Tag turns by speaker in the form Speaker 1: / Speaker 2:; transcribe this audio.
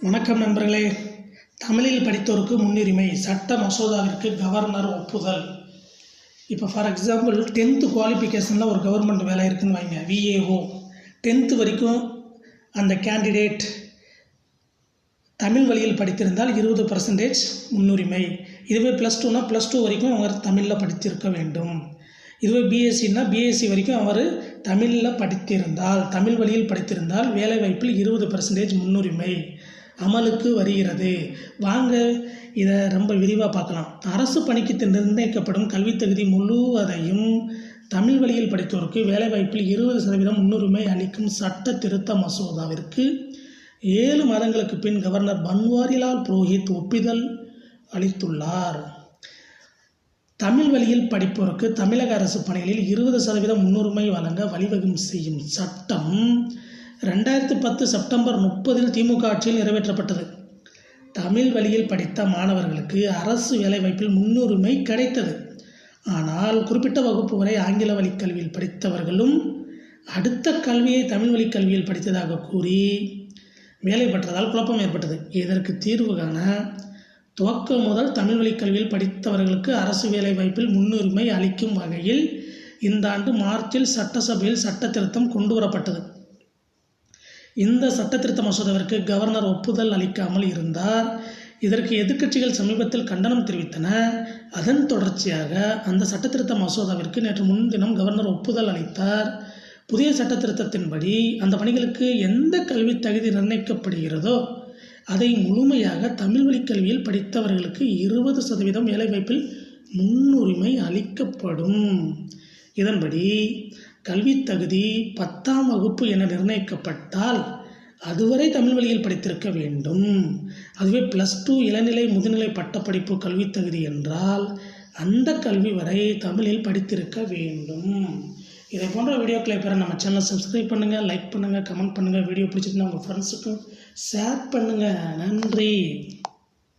Speaker 1: வணக்கம் நண்பர்களே. தமிழில் படித்தோருக்கு முன்னுரிமை சட்ட மசோதாவிற்கு கவர்னர் ஒப்புதல். இப்போ ஃபார் எக்ஸாம்பிள் டென்த்து குவாலிஃபிகேஷனில் ஒரு கவர்மெண்ட் வேலை இருக்குன்னு வைங்க விஏஓ டென்த்து வரைக்கும் அந்த கேண்டிடேட் தமிழ் வழியில் படித்திருந்தால் இருபது பர்சன்டேஜ் முன்னுரிமை. இதுவே ப்ளஸ் டூனா ப்ளஸ் டூ வரைக்கும் அவர் தமிழில் படித்திருக்க வேண்டும். இதுவே பிஎஸ்சின்னா பிஎஸ்சி வரைக்கும் அவர் தமிழில் படித்திருந்தால் தமிழ் வழியில் படித்திருந்தால் வேலைவாய்ப்பில் இருபது பர்சன்டேஜ் முன்னுரிமை. அமலுக்கு வருகிறது. வாங்க இதை ரொம்ப விரிவாக பார்க்கலாம். அரசு பணிக்கு நிர்ணயிக்கப்படும் கல்வித் தகுதி முழுவதையும் தமிழ் வழியில் படித்தோருக்கு வேலைவாய்ப்பில் இருபது சதவீதம் முன்னுரிமை அளிக்கும் சட்ட திருத்த மசோதாவிற்கு ஏழு மாதங்களுக்கு பின் கவர்னர் பன்வாரிலால் புரோஹித் ஒப்புதல் அளித்துள்ளார். தமிழ் வழியில் படிப்போருக்கு தமிழக அரசு பணிகளில் இருபது சதவீதம் முன்னுரிமை வழங்க வழிவகை செய்யும் சட்டம் ரெண்டாயிரத்தி பத்து செப்டம்பர் முப்பதில் திமுக ஆட்சியில் நிறைவேற்றப்பட்டது. தமிழ் வழியில் படித்த மாணவர்களுக்கு அரசு வேலைவாய்ப்பில் முன்னுரிமை கிடைத்தது. ஆனால் குறிப்பிட்ட வகுப்பு வரை ஆங்கில வழி கல்வியில் படித்தவர்களும் அடுத்த கல்வியை தமிழ் வழி கல்வியில் படித்ததாக கூறி வேலை பெற்றதால் குழப்பம் ஏற்பட்டது. இதற்கு தீர்வு காண துவக்கம் முதல் தமிழ் வழி கல்வியில் படித்தவர்களுக்கு அரசு வேலைவாய்ப்பில் முன்னுரிமை அளிக்கும் வகையில் இந்த ஆண்டு மார்ச்சில் சட்டசபையில் சட்ட திருத்தம் கொண்டு வரப்பட்டது. இந்த சட்டத்திருத்த மசோதாவிற்கு கவர்னர் ஒப்புதல் அளிக்காமல் இருந்தார். இதற்கு எதிர்க்கட்சிகள் சமீபத்தில் கண்டனம் தெரிவித்தன. அதன் தொடர்ச்சியாக அந்த சட்டத்திருத்த மசோதாவிற்கு நேற்று முன்தினம் கவர்னர் ஒப்புதல் அளித்தார். புதிய சட்டத்திருத்தத்தின்படி அந்த பணிகளுக்கு எந்த கல்வி தகுதி நிர்ணயிக்கப்படுகிறதோ அதை முழுமையாக தமிழ் வழி கல்வியில் படித்தவர்களுக்கு இருபது சதவீதம் வேலைவாய்ப்பில் முன்னுரிமை அளிக்கப்படும். இதன்படி கல்வித் தகுதி பத்தாம் வகுப்பு என நிர்ணயிக்கப்பட்டால் அதுவரை தமிழ் வழியில் படித்திருக்க வேண்டும். அதுவே ப்ளஸ் டூ இளநிலை முதுநிலை பட்டப்படிப்பு கல்வித் தகுதி என்றால் அந்த கல்வி வரை தமிழில் படித்திருக்க வேண்டும். இதை போன்ற வீடியோக்களை பெற நம்ம சேனலை சப்ஸ்கிரைப் பண்ணுங்கள் லைக் பண்ணுங்கள் கமெண்ட் பண்ணுங்கள் வீடியோ பிடிச்சிருந்தா உங்கள் ஃப்ரெண்ட்ஸுக்கும் ஷேர் பண்ணுங்கள் நன்றி.